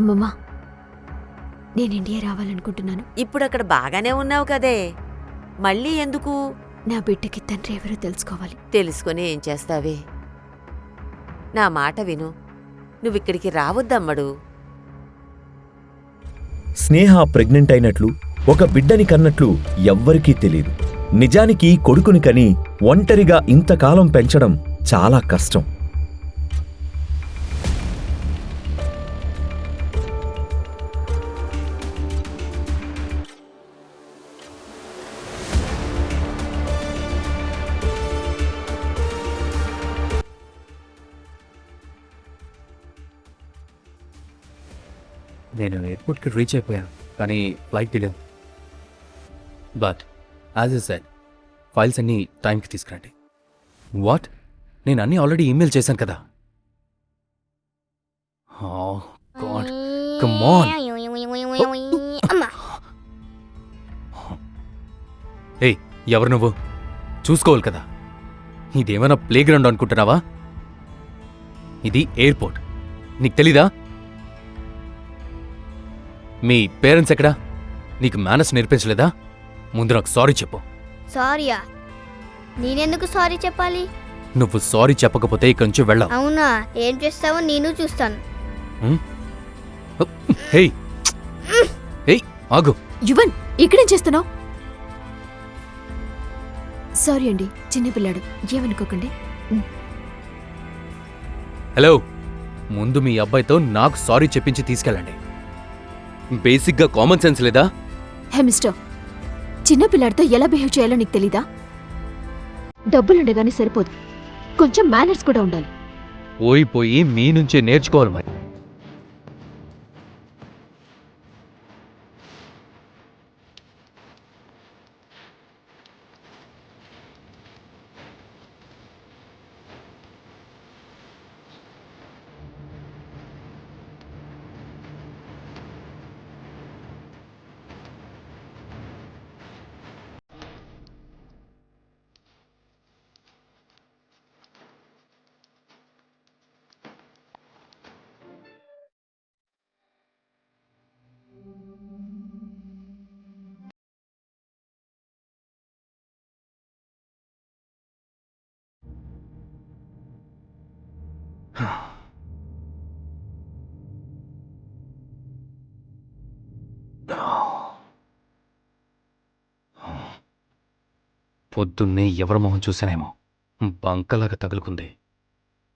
అమ్మమ్మా నేను ఇండియా రావాలనుకుంటున్నాను. ఇప్పుడు అక్కడ బాగానే ఉన్నావు కదే. మళ్ళీ ఎందుకు? నా బిడ్డకి తండ్రి ఎవరో తెలుసుకోవాలి. తెలుసుకొని ఏం చేస్తావే? నా మాట విను. నువ్విక్కడికి రావద్దమ్మడు. స్నేహ ప్రెగ్నెంట్ అయినట్లు ఒక బిడ్డని కన్నట్లు ఎవ్వరికీ తెలియదు నిజానికి కొడుకుని కని ఒంటరిగా ఇంతకాలం పెంచడం చాలా కష్టం. నేను ఎయిర్పోర్ట్కి రీచ్ అయిపోయాను కానీ flight delay. But as I said files అన్నీ టైంకి తీసుకురండి. వాట్ నేను అన్నీ ఆల్రెడీ ఈమెయిల్ చేశాను కదా. గాడ్ కమ్ ఆన్ ఏయ్ ఎవరు నువ్వు? చూసుకోవాలి కదా. ఇదేమైనా ప్లే గ్రౌండ్ అనుకుంటున్నావా? ఇది ఎయిర్పోర్ట్. నీకు తెలీదా? మీ పేరెంట్స్ ఎక్కడా? నీకు మేనస్ నేర్పించలేదా? ముందు నాకు సారీ చెప్పు. సారీయా? నేనెందుకు సారీ చెప్పాలి? నువ్వు సారీ చెప్పకపోతే ఇక్కడి నుంచి వెళ్ళావు. అవునా? ఏం చేస్తావో నేను చూస్తాను. హేయ్. హేయ్ ఆగు. యువన్ ఇక్కడేం చేస్తున్నావు? సారీ అండి చిన్నపిల్లాడు ఏమనుకోకండి. హలో. ముందు మీ అబ్బాయితో నాకు సారీ చెప్పించి తీసుకెళ్ళండి. బేసిక్గా కామన్ సెన్స్ లేదా? Hey mister. చిన్నపిల్లాడితో ఎలా బిహేవ్ చేయాలో నీకు తెలీదా? డబ్బులుండగానే సరిపోదు. కొంచెం మేనర్స్ కూడా ఉండాలి. పోయి పోయి మీ నుంచే నేర్చుకోవాలి మరి. పొద్దున్నే ఎవరి మొహం చూసానేమో బంకలాగా తగులుకుంది.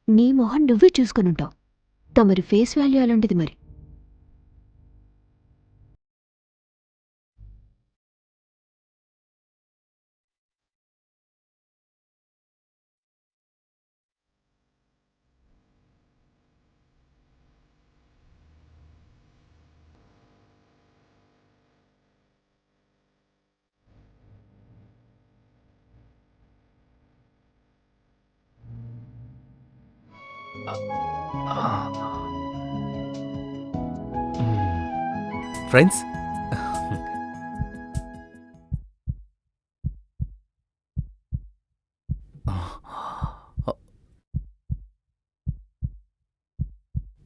నీ మొహం నువ్వే చూసుకునుంటావు తమరి ఫేస్ వాల్యూ అలాంటిది మరి. Friends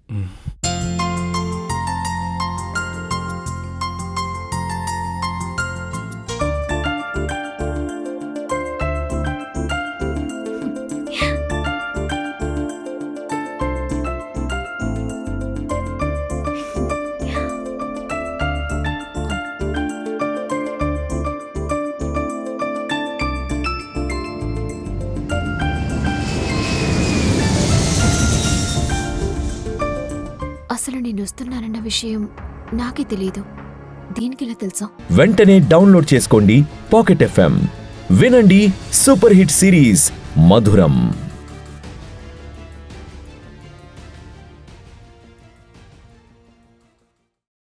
Mm. చేస్తున్నానన్న విషయం నాకే తెలియదు దీనికిలా తెలుసా? వెంటనే డౌన్లోడ్ చేసుకోండి పాకెట్ ఎఫ్ఎం. వినండి సూపర్ హిట్ సిరీస్ మధురం.